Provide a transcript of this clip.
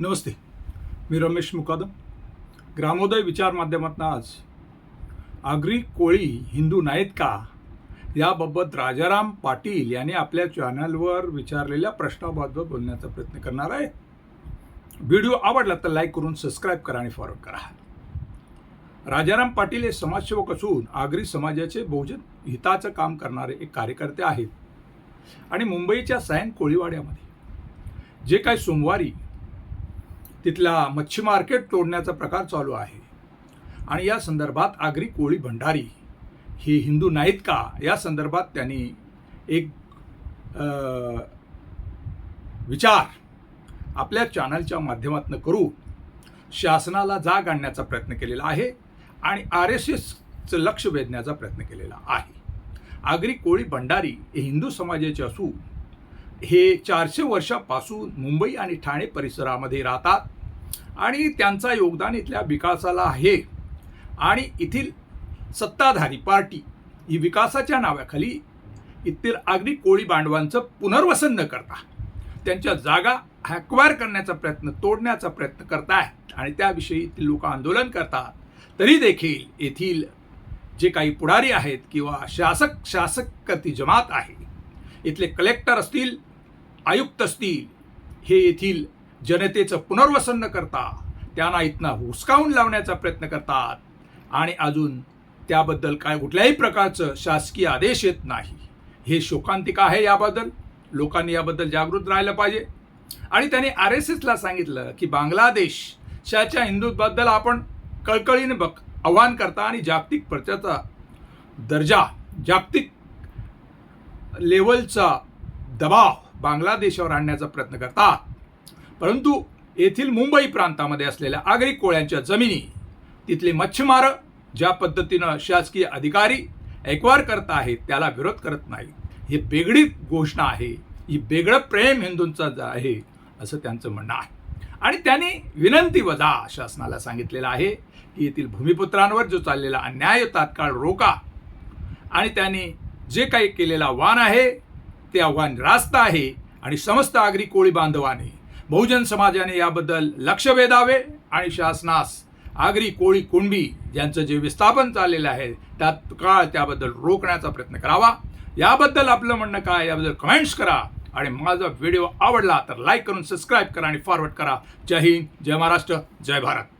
नमस्ते मी रमेश मुकादम. ग्रामोदय विचार माध्यमातून आज. आगरी कोळी हिंदू नाहीत का? याबाबत राजाराम पाटील यांनी आपल्या चॅनलवर विचारलेल्या प्रश्नाबाबत बोलण्याचा प्रयत्न करणार आहे. व्हिडिओ आवडला तर लाईक करून सबस्क्राईब करा आणि फॉरवर्ड करा. राजाराम पाटील हे समाजसेवक असून आगरी समाजाचे बहुजन हिताचं काम करणारे एक कार्यकर्ते आहेत. आणि मुंबईच्या सायन कोळीवाड्यामध्ये. जे काही सोमवारी तिथला मच्छी मार्केट तोडण्याचा प्रकार चालू आहे. आणि या संदर्भात आगरी कोळी भंडारी ही हिंदू नाहीत का? या संदर्भात त्यांनी एक विचार आपल्या चॅनलच्या माध्यमातून करू शासनाला जाग आणण्याचा प्रयत्न केलेला आहे आणि आर एस एसचं लक्ष वेधण्याचा प्रयत्न केलेला आहे. आगरी कोळी भंडारी हे हिंदू समाजाचे असू हे चारशे वर्षापासून मुंबई आणि ठाणे परिसरामध्ये राहतात आणि त्यांचा योगदान इथल्या विकासाला आहे. आणि येथील सत्ताधारी पार्टी ही विकासाच्या नावाखाली इथील आगरी कोळी बांडवांचं पुनर्वसन न करता त्यांच्या जागा हॅक्वायर करण्याचा प्रयत्न तोडण्याचा प्रयत्न करतायत. आणि त्याविषयी इथली लोक आंदोलन करतात. तरी देखील येथील जे काही पुढारी आहेत किंवा शासक शासक जमात आहे इथले कलेक्टर असतील आयुक्त असतील हे येथील जनतेचं पुनर्वसन न करता त्यांना इथनं हुसकावून लावण्याचा प्रयत्न करतात. आणि अजून त्याबद्दल काय कुठल्याही प्रकारचं शासकीय आदेश येत नाही. हे शोकांतिका आहे याबद्दल. लोकांनी याबद्दल जागृत राहिलं पाहिजे. आणि त्यांनी आर एस एसला सांगितलं की बांगलादेशच्या हिंदूबद्दल आपण कळकळीने बघ आव्हान करता आणि जागतिक प्रचाराचा दर्जा जागतिक लेवलचा दबाव बांगलादेशावर आणण्याचा प्रयत्न करतात. परंतु येथील मुंबई प्रांतामध्ये असलेल्या आगरी कोळ्यांच्या जमिनी तिथले मच्छीमार ज्या पद्धतीनं शासकीय अधिकारी ऐकवार करत आहेत त्याला विरोध करत नाही हे बेगडी घोषणा आहे. ही बेगळं प्रेम हिंदूंचं आहे असं त्यांचं म्हणणं आहे. आणि त्यांनी विनंती वजा शासनाला सांगितलेलं आहे की येथील भूमिपुत्रांवर जो चाललेला अन्याय तात्काळ रोका. आणि त्यांनी जे काही केलेला वान आहे ते आव्हान रास्त आहे आणि समस्त आगरी कोळी बांधवाने बहुजन समाजाने याबद्दल लक्ष वेधावे आणि शासनास आगरी कोळी कुणबी यांचं जे विस्थापन चाललेलं आहे तात्काळ त्याबद्दल रोखण्याचा प्रयत्न करावा. याबद्दल आपलं म्हणणं काय? याबद्दल कमेंट्स करा. आणि माझा व्हिडिओ आवडला तर लाईक करून सबस्क्राईब करा आणि फॉरवर्ड करा. जय हिंद जय महाराष्ट्र जय भारत.